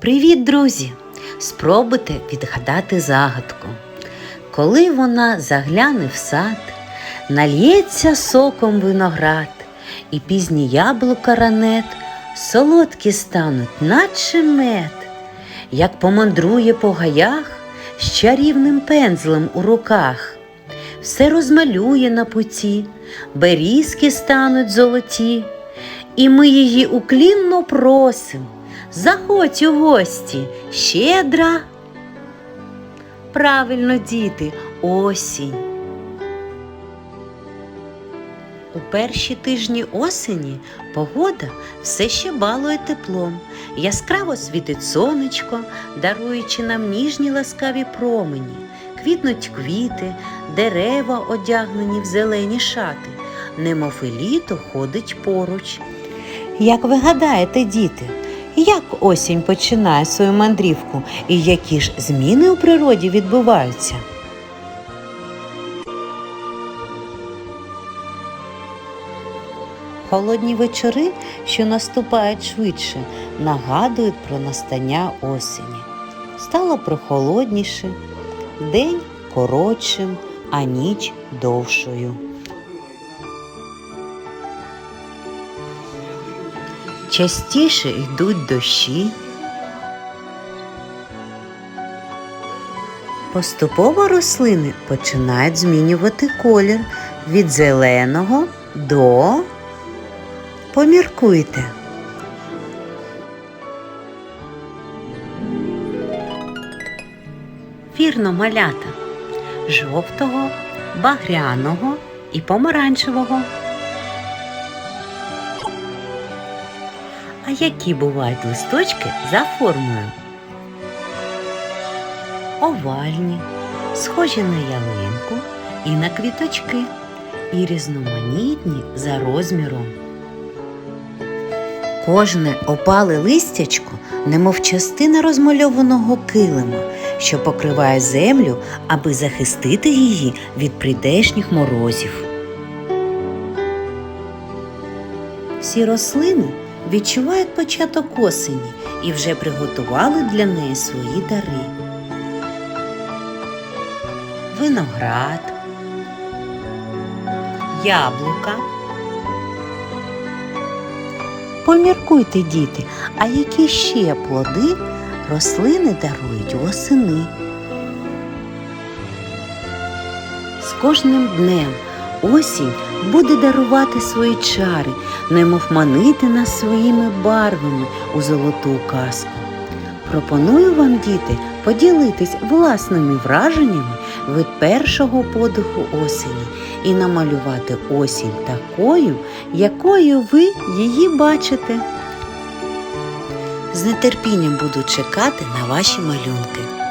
Привіт, друзі! Спробуйте відгадати загадку. Коли вона загляне в сад, нальється соком виноград, і пізні яблука ранет, солодкі стануть, наче мед, як помандрує по гаях з чарівним пензлем у руках, все розмалює на путі, берізки стануть золоті, і ми її уклінно просим. Заходь у гості, щедра. Правильно, діти, осінь. У перші тижні осені погода все ще балує теплом, яскраво світить сонечко, даруючи нам ніжні ласкаві промені, квітнуть квіти, дерева одягнені в зелені шати, немов і літо ходить поруч. Як ви гадаєте, діти, як осінь починає свою мандрівку і які ж зміни у природі відбуваються? Холодні вечори, що наступають швидше, нагадують про настання осені. Стало прохолодніше, день коротшим, а ніч довшою. Частіше йдуть дощі. Поступово рослини починають змінювати колір від зеленого до поміркуйте. Вірно малята жовтого, багряного і помаранчевого. А які бувають листочки за формою? Овальні, схожі на ялинку і на квіточки, і різноманітні за розміром. Кожне опале листячко, немов частина розмальованого килима, що покриває землю, аби захистити її від прийдешніх морозів. Всі рослини відчувають початок осені і вже приготували для неї свої дари. Виноград, яблука. Поміркуйте, діти, а які ще плоди рослини дарують восени. З кожним днем осінь буде дарувати свої чари, немов манити нас своїми барвами у золоту казку. Пропоную вам, діти, поділитись власними враженнями від першого подиху осені і намалювати осінь такою, якою ви її бачите. З нетерпінням буду чекати на ваші малюнки.